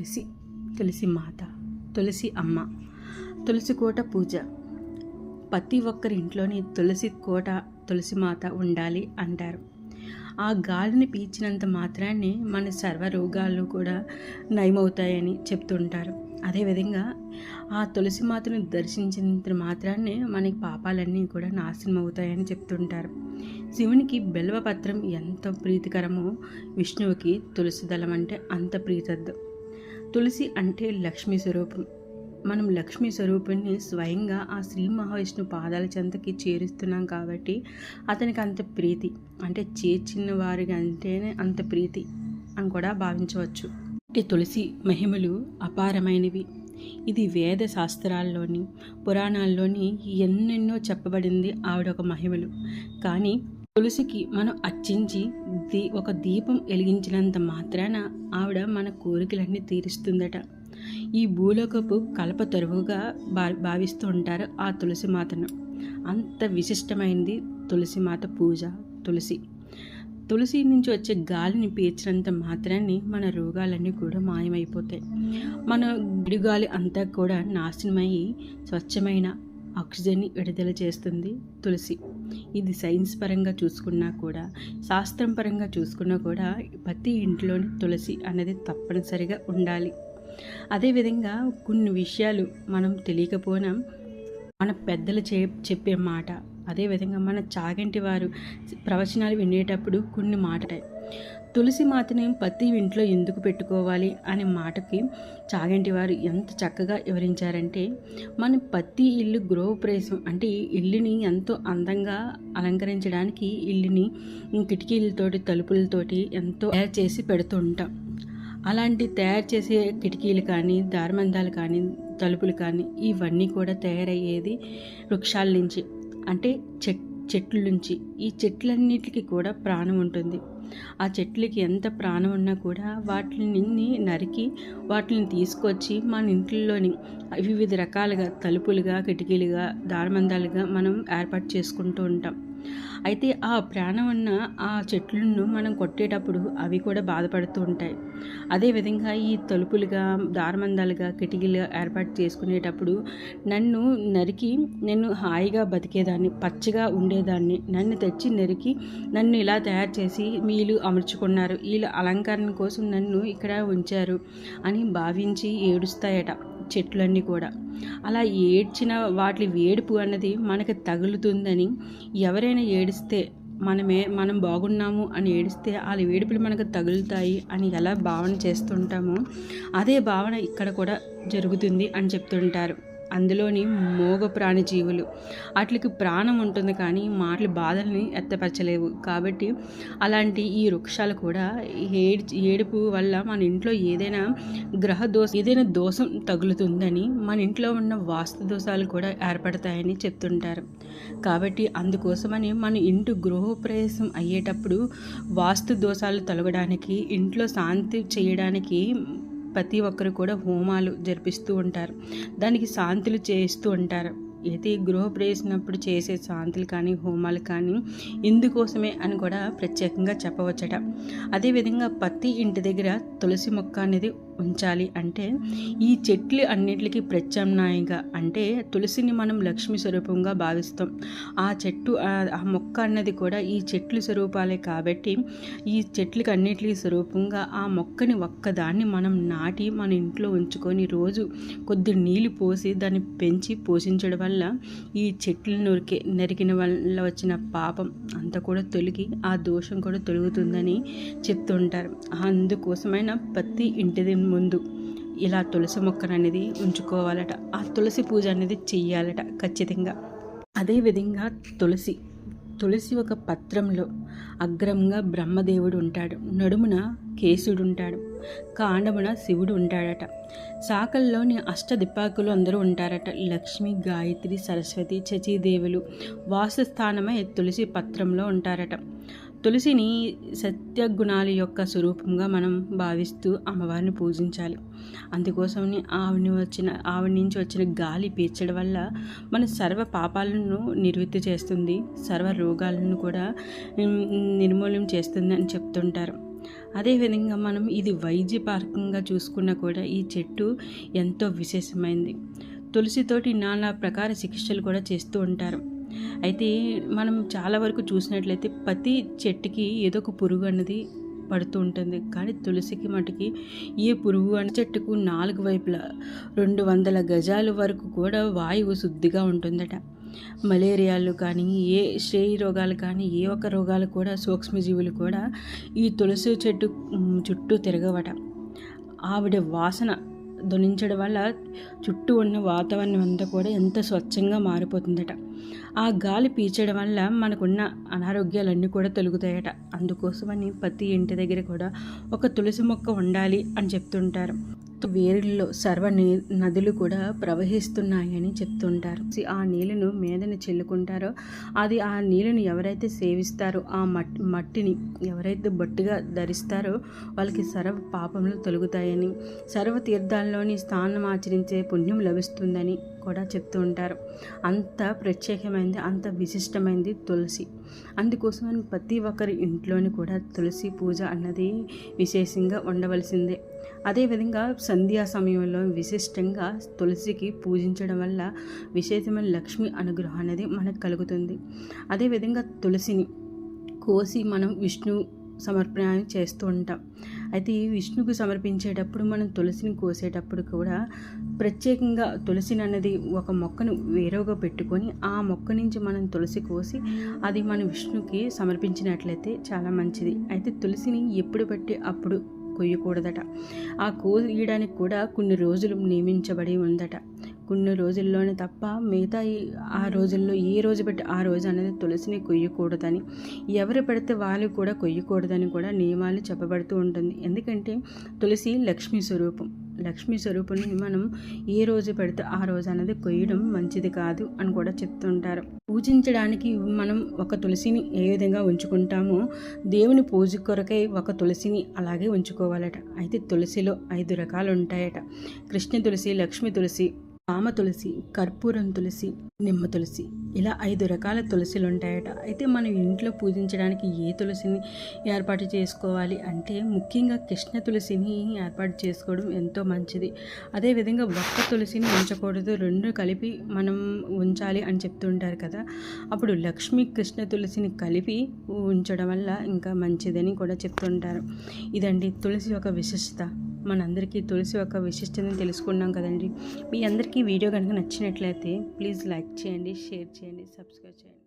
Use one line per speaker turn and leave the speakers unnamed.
తులసి తులసి మాత తులసి అమ్మ తులసి కోట పూజ. ప్రతి ఒక్కరి ఇంట్లోని తులసి కోట తులసి మాత ఉండాలి అంటారు. ఆ గాలిని పీల్చినంత మాత్రాన్ని మన సర్వ రోగాలు కూడా నయమవుతాయని చెప్తుంటారు. అదేవిధంగా ఆ తులసి మాతను దర్శించినంత మాత్రాన్ని మనకి పాపాలన్నీ కూడా నాశనం అవుతాయని చెప్తుంటారు. శివునికి బెల్వపత్రం ఎంత ప్రీతికరమో విష్ణువుకి తులసి దళం అంటే అంత ప్రీతద్దు. తులసి అంటే లక్ష్మీ స్వరూపం. మనం లక్ష్మీ స్వరూపుణ్ణి స్వయంగా ఆ శ్రీ మహావిష్ణు పాదాల చెంతకి చేరుస్తున్నాం కాబట్టి అతనికి అంత ప్రీతి. అంటే చేర్చిన వారికి అంటేనే అంత ప్రీతి అని కూడా భావించవచ్చు. ఈ తులసి మహిమలు అపారమైనవి. ఇది వేద శాస్త్రాల్లోని పురాణాల్లోని ఎన్నెన్నో చెప్పబడింది ఆవిడ ఒక మహిమలు. కానీ తులసికి మనం అర్చించి దీ ఒక దీపం వెలిగించినంత మాత్రాన ఆవిడ మన కోరికలన్నీ తీరుస్తుందట. ఈ భూలోకపు కలప తరువుగా భా భావిస్తూ ఉంటారు ఆ తులసి మాతను. అంత విశిష్టమైనది తులసి మాత పూజ తులసి. తులసి నుంచి వచ్చే గాలిని పీల్చినంత మాత్రాన్ని మన రోగాలన్నీ కూడా మాయమైపోతాయి. మన గిడుగాలి అంతా కూడా నాశనమయ్యి స్వచ్ఛమైన ఆక్సిజన్ని విడుదల చేస్తుంది తులసి. ఇది సైన్స్ పరంగా చూసుకున్నా కూడా శాస్త్రం పరంగా చూసుకున్నా కూడా ప్రతి ఇంట్లోని తులసి అనేది తప్పనిసరిగా ఉండాలి. అదేవిధంగా కొన్ని విషయాలు మనం తెలియకపోయినా మన పెద్దలు చే చెప్పే మాట అదేవిధంగా మన చాగంటి వారు ప్రవచనాలు వినేటప్పుడు కొన్ని మాటటాయి తులసి మాతని పత్తి ఇంట్లో ఎందుకు పెట్టుకోవాలి అనే మాటకి చాగంటి వారు ఎంత చక్కగా వివరించారంటే మన పత్తి ఇల్లు గృహప్రవేశం అంటే ఇల్లుని ఎంతో అందంగా అలంకరించడానికి ఇల్లుని కిటికీలతోటి తలుపులతోటి ఎంతో తయారు చేసి పెడుతూ ఉంటాం అలాంటి తయారు చేసే కిటికీలు కానీ దారుమందాలు కానీ తలుపులు కానీ ఇవన్నీ కూడా తయారయ్యేది వృక్షాల నుంచి అంటే చెట్ చెట్ల నుంచి. ఈ చెట్లన్నిటికీ కూడా ప్రాణం ఉంటుంది. ఆ చెట్లకి ఎంత ప్రాణం ఉన్నా కూడా వాటిని నరికి వాటిని తీసుకొచ్చి మన ఇంట్లోని వివిధ రకాలుగా తలుపులుగా కిటికీలుగా దారమందాలుగా మనం ఏర్పాటు చేసుకుంటూ ఉంటాం. అయితే ఆ ప్రాణం ఉన్న ఆ చెట్లను మనం కొట్టేటప్పుడు అవి కూడా బాధపడుతూ ఉంటాయి. అదేవిధంగా ఈ తలుపులుగా దారమందాలుగా కిటికీలుగా ఏర్పాటు చేసుకునేటప్పుడు నన్ను నరికి నేను హాయిగా బతికేదాన్ని పచ్చగా ఉండేదాన్ని నన్ను తెచ్చి నరికి నన్ను ఇలా తయారు చేసి మీలు అమర్చుకున్నారు. వీళ్ళ అలంకరణ కోసం నన్ను ఇక్కడ ఉంచారు అని భావించి ఏడుస్తాయట. చెట్లన్నీ కూడా. అలా ఏడ్చిన వాటి వేడుపు అన్నది మనకు తగులుతుందని ఎవరైనా ఏడిస్తే మనమే మనం బాగున్నాము అని ఏడిస్తే వాళ్ళ వేడుపులు మనకు తగులుతాయి అని ఎలా భావన చేస్తుంటామో అదే భావన ఇక్కడ కూడా జరుగుతుంది అని చెప్తుంటారు. అందులోని మోగ ప్రాణిజీవులు. వాటికి ప్రాణం ఉంటుంది కానీ మాటల బాధల్ని ఎత్తపరచలేవు. కాబట్టి అలాంటి ఈ వృక్షాలు కూడా ఏడి ఏడుపు వల్ల మన ఇంట్లో ఏదైనా గ్రహ దోషం ఏదైనా దోషం తగులుతుందని మన ఇంట్లో ఉన్న వాస్తు దోషాలు కూడా ఏర్పడతాయని చెప్తుంటారు. కాబట్టి అందుకోసమని మన ఇంటి గృహప్రవేశం అయ్యేటప్పుడు వాస్తు దోషాలు తొలగడానికి ఇంట్లో శాంతి చేయడానికి ప్రతి ఒక్కరు కూడా హోమాలు జరిపిస్తూ ఉంటారు. దానికి శాంతులు చేయిస్తూ ఉంటారు. అయితే గృహప్రవేశినప్పుడు చేసే శాంతులు కానీ హోమాలు కానీ ఇందుకోసమే అని కూడా ప్రత్యేకంగా చెప్పవచ్చట. అదేవిధంగా ప్రతి ఇంటి దగ్గర తులసి మొక్క అనేది ఉంచాలి అంటే ఈ చెట్లు అన్నిటికీ ప్రత్యామ్నాయంగా అంటే తులసిని మనం లక్ష్మి స్వరూపంగా భావిస్తాం. ఆ చెట్టు ఆ మొక్క అన్నది కూడా ఈ చెట్లు స్వరూపాలే కాబట్టి ఈ చెట్లకి అన్నిటికీ స్వరూపంగా ఆ మొక్కని ఒక్కదాన్ని మనం నాటి మన ఇంట్లో ఉంచుకొని రోజు కొద్ది నీళ్ళు పోసి దాన్ని పెంచి పోషించడం వల్ల ఈ చెట్లు నొరికే నరికిన వల్ల వచ్చిన పాపం అంతా కూడా తొలగి ఆ దోషం కూడా తొలుగుతుందని చెప్తుంటారు. అందుకోసమైన ప్రతి ఇంటిది ముందు ఇలా తులసి మొక్కను అనేది ఉంచుకోవాలట. ఆ తులసి పూజ అనేది చెయ్యాలట ఖచ్చితంగా. అదేవిధంగా తులసి తులసి ఒక పత్రంలో అగ్రంగా బ్రహ్మదేవుడు ఉంటాడు. నడుమున కేశుడు ఉంటాడు కాండమున శివుడు ఉంటాడట శాఖల్లోని అష్టదిపాకులు అందరూ ఉంటారట. లక్ష్మి గాయత్రి సరస్వతి చచీదేవులు వాసస్థానమై తులసి పత్రంలో ఉంటారట. తులసిని సత్యగుణాల యొక్క స్వరూపంగా మనం భావిస్తూ అమ్మవారిని పూజించాలి. అందుకోసం ఆవిని వచ్చిన ఆవిడ నుంచి వచ్చిన గాలి పీల్చడం వల్ల మన సర్వ పాపాలను నిర్వృత్తి చేస్తుంది. సర్వ రోగాలను కూడా నిర్మూలన చేస్తుంది అని చెప్తుంటారు. అదేవిధంగా మనం ఇది వైద్యపరంగా చూసుకున్నా కూడా ఈ చెట్టు ఎంతో విశేషమైంది. తులసితోటి నానా ప్రకార చికిత్సలు కూడా చేస్తూ ఉంటారు. అయితే మనం చాలా వరకు చూసినట్లయితే ప్రతి చెట్టుకి ఏదో ఒక పురుగు అన్నది పడుతూ ఉంటుంది. కానీ తులసికి మటుకి ఏ పురుగు అనే చెట్టుకు నాలుగు వైపులా రెండు వందల గజాల వరకు కూడా వాయువు శుద్ధిగా ఉంటుందట. మలేరియాలు కానీ ఏ శ్రేయ రోగాలు కానీ ఏ ఒక్క రోగాలు కూడా సూక్ష్మజీవులు కూడా ఈ తులసి చెట్టు చుట్టూ తిరగవట. ఆవిడ వాసన ధ్వనించడం వల్ల చుట్టూ ఉన్న వాతావరణం అంతా కూడా ఎంత స్వచ్ఛంగా మారిపోతుందట. ఆ గాలి పీల్చడం వల్ల మనకున్న అనారోగ్యాలన్నీ కూడా తొలుగుతాయట. అందుకోసమని ప్రతి ఇంటి దగ్గర కూడా ఒక తులసి మొక్క ఉండాలి అని చెప్తుంటారు. వేరుల్లో సర్వ నీ- నదులు కూడా ప్రవహిస్తున్నాయని చెప్తుంటారు. ఆ నీళ్ళను మీదన చెల్లుకుంటారో అది ఆ నీళ్ళను ఎవరైతే సేవిస్తారో ఆ మట్టి మట్టిని ఎవరైతే బొట్టుగా ధరిస్తారో వాళ్ళకి సర్వ పాపములు తొలుగుతాయని సర్వ తీర్థాల్లోని స్థానం ఆచరించే పుణ్యం లభిస్తుందని కూడా చెప్తూ ఉంటారు అంత ప్రత్యేకమైనది అంత విశిష్టమైనది తులసి. అందుకోసం ప్రతి ఒక్కరి ఇంట్లోని కూడా తులసి పూజ అన్నది విశేషంగా ఉండవలసిందే. అదేవిధంగా సంధ్యా సమయంలో విశిష్టంగా తులసికి పూజించడం వల్ల విశేషమైన లక్ష్మి అనుగ్రహం అనేది మనకు కలుగుతుంది. అదేవిధంగా తులసిని కోసి మనం విష్ణు సమర్పణ చేస్తూ ఉంటాం. అయితే ఈ విష్ణుకు సమర్పించేటప్పుడు మనం తులసిని కోసేటప్పుడు కూడా ప్రత్యేకంగా తులసిని అన్నది ఒక మొక్కను వేరుగా పెట్టుకొని ఆ మొక్క నుంచి మనం తులసి కోసి అది మన విష్ణుకి సమర్పించినట్లయితే చాలా మంచిది. అయితే తులసిని ఎప్పుడు బట్టి అప్పుడు కొయ్యకూడదట ఆ కోయడానికి కూడా కొన్ని రోజులు నియమించబడి ఉందట. కొన్ని రోజుల్లోనే తప్ప మిగతా ఆ రోజుల్లో ఏ రోజు బట్టి ఆ రోజు అనేది తులసిని కొయ్యకూడదని ఎవరు పెడితే వాళ్ళు కూడా కొయ్యకూడదని కూడా నియమాలు చెప్పబడుతూ ఉంటుంది. ఎందుకంటే తులసి లక్ష్మీ స్వరూపం. లక్ష్మీ స్వరూపుని మనం ఏ రోజు పెడితే ఆ రోజు అనేది కొయ్యడం మంచిది కాదు అని కూడా చెప్తుంటారు. పూజించడానికి మనం ఒక తులసిని ఏ విధంగా ఉంచుకుంటామో దేవుని పూజ కొరకై ఒక తులసిని అలాగే ఉంచుకోవాలట. అయితే తులసిలో ఐదు రకాలు ఉంటాయట కృష్ణ తులసి లక్ష్మి తులసి పామ తులసి కర్పూరం తులసి నిమ్మ తులసి ఇలా ఐదు రకాల తులసిలు ఉంటాయట అయితే మనం ఇంట్లో పూజించడానికి ఏ తులసిని ఏర్పాటు చేసుకోవాలి అంటే ముఖ్యంగా కృష్ణ తులసిని ఏర్పాటు చేసుకోవడం ఎంతో మంచిది. అదేవిధంగా ఒక్క తులసిని ఉంచకూడదు. రెండు కలిపి మనం ఉంచాలి అని చెప్తుంటారు కదా. అప్పుడు లక్ష్మీ కృష్ణ తులసిని కలిపి ఉంచడం వల్ల ఇంకా మంచిదని కూడా చెప్తుంటారు. ఇదండి తులసి యొక్క విశిష్టత. మనందరికీ తులసి యొక్క విశిష్టతను తెలుసుకున్నాం కదండి. మీ అందరికీ వీడియో కనుక నచ్చినట్లయితే ప్లీజ్ లైక్ చేయండి షేర్ చేయండి సబ్స్క్రైబ్ చేయండి.